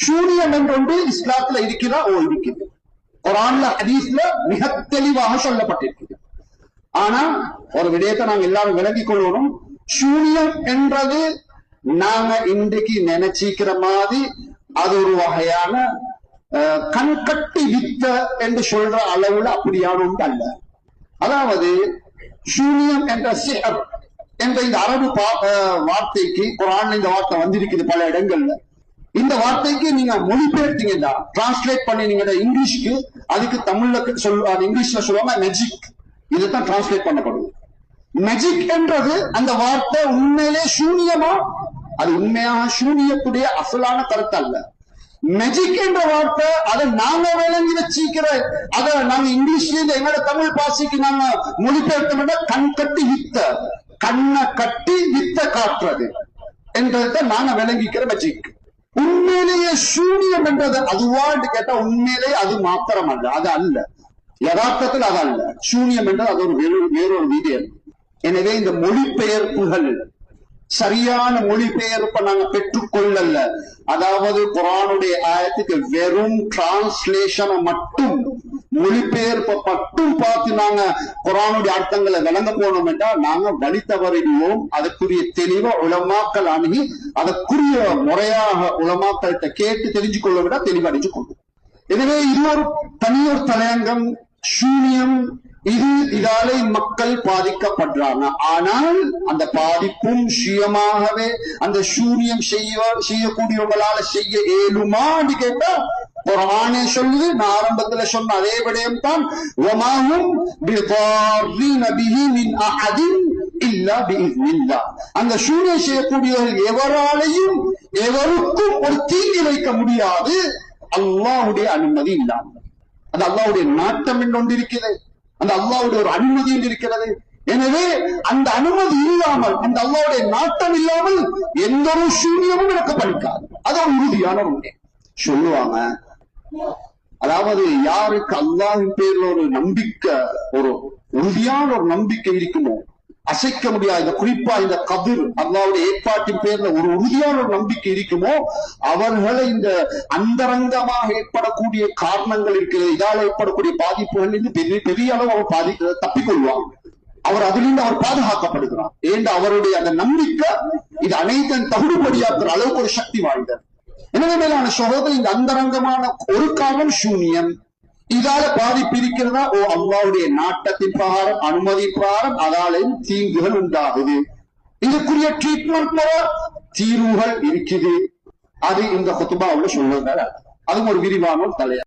சூனியம் என்றொன்று இஸ்லாத்துல இருக்கிறா ஓ ஒரு குரான்ல ஹதீஸ்ல மிக தெளிவாக சொல்லப்பட்டிருக்கிறது ஆனா ஒரு விடயத்தை நாங்க எல்லாரும் விளங்கிக் கொள்ளணும். சூனியம் என்றது நாங்க இன்றைக்கு நினைச்சிக்கிற மாதிரி அது ஒரு வகையான அஹ், கண்கட்டி வித்த என்று சொல்ற அளவுல அப்படியான ஒன்று அல்ல. அதாவது சூனியம் என்ற சிஹர் என்ற இந்த அரபு பா- அஹ், வார்த்தைக்கு குரான்ல இந்த வார்த்தை வந்திருக்குது பல இடங்கள்ல. இந்த வார்த்தைக்கு நீங்க மொழிபெயர்த்தீங்கன்னா டிரான்ஸ்லேட் பண்ணினீங்கன்னா இங்கிலீஷ்க்கு அதுக்கு தமிழ்ல சொல்ல இங்கிலீஷ்ல சொல்லுவாங்க மெஜிக் இதுதான் டிரான்ஸ்லேட் பண்ணப்படுது மெஜிக் என்றது அந்த வார்த்தை உண்மையிலே சூனியமா? அது உண்மையாக சூனியத்துடைய அசலான கருத்து அல்ல. மெஜிக் என்ற வார்த்தை அதை நாங்க விளங்கி வச்சிக்கிற அதை நாங்க இங்கிலீஷ்ல எங்களோட தமிழ் பாசிக்கு நாங்க மொழிபெயர்த்தோம்னா கண் கட்டி வித்த கண்ணை கட்டி வித்த காட்டுறது என்றதை நாங்க விளங்கிக்கிற மெஜிக் உண்மையிலேயே சூனியம் என்றது அதுவான்னு கேட்டா உண்மையிலேயே அது மாத்திரம் அல்ல அது அல்ல. யதார்த்தத்தில் அது அல்ல. சூனியம் என்றது அது ஒரு வேறு வேறொரு விதியம் எனவே இந்த மொழிபெயர்ப்புகள் சரியான மொழிபெயர்ப்பை நாங்க பெற்றுக்கொள்ளல. அதாவது குரானுடைய ஆயத்துக்கு வெறும் டிரான்ஸ்லேஷனை மட்டும் மொழிபெயர்ப்பை மட்டும் பார்த்து நாங்க குரானுடைய அர்த்தங்களை விளங்க போனோம் என்றால் நாங்க வழி தவறிடுவோம் அதற்குரிய தெளிவா உலமாக்கல் அணுகி அதற்குரிய முறையாக உலமாக்கள்கிட்ட கேட்டு தெரிஞ்சு கொள்ள விட தெளிவடைஞ்சு கொள்வோம் எனவே இது ஒரு தனியொரு தலையங்கம் சூனியம். இது இதாலே மக்கள் பாதிக்கப்படுறாங்க. ஆனால் அந்த பாதிப்பும் சுயமாகவே அந்த சூரியம் செய்ய செய்யக்கூடியவங்களால செய்ய ஏழுமான்னு கேட்டா குரானே ஆணை சொல்லுது நான் ஆரம்பத்துல சொன்ன அதே விடயம் தான் ஒமாவும் இல்லா அந்த சூனியம் செய்யக்கூடியவர்கள் எவராலையும் எவருக்கும் ஒரு தீங்கி வைக்க முடியாது. அல்லாவுடைய அனுமதி இல்லாமல். அது அல்லாவுடைய நாட்டம் என்று இருக்கிறது அந்த அல்லாவுடைய ஒரு அனுமதி என்று இருக்கிறது எனவே அந்த அனுமதி இல்லாமல் அந்த அல்லாவுடைய நாட்டம் இல்லாமல் எந்த ஒரு சூன்யமும் எனக்கு படிக்காது அது ஒரு உறுதியான உண்மை. சொல்லுவாங்க அதாவது யாருக்கு அல்லாஹ்வின் பேர்ல ஒரு நம்பிக்கை ஒரு உறுதியான ஒரு நம்பிக்கை இருக்குமோ அசைக்க முடியாத குறிப்பா இந்த கதிர் அல்லாவுடைய ஏற்பாட்டின் பேர்ல ஒரு உறுதியான ஒரு நம்பிக்கை இருக்குமோ அவர்களை இந்த அந்தரங்கமாக ஏற்படக்கூடிய காரணங்கள் இருக்கிறது இதால ஏற்படக்கூடிய பாதிப்புகள் இருந்து பெரிய பெரிய அளவு அவர் பாதி தப்பிக்கொள்வாங்க அவர் அதிலிருந்து அவர் பாதுகாக்கப்படுகிறார். ஏன் அவருடைய அந்த நம்பிக்கை இது அனைத்தும் தகுதிப்படியாக்குற அளவுக்கு ஒரு சக்தி வாய்ந்தது. எனவே மேலான சகோதரி இந்த அந்தரங்கமான ஒரு காலம் சூன்யம் இதால பாதிப்பு இருக்கிறதா ஓ அல்லாவுடைய நாட்டத்தின் பிரகாரம் அனுமதி பிரகாரம் அதாலையும் தீங்குகள் உண்டாகுது இதுக்குரிய ட்ரீட்மெண்ட் போல தீர்வுகள் இருக்குது அது இந்த குத்துபாவுல சொல்லுங்க அதுவும் ஒரு விரிவான தலையா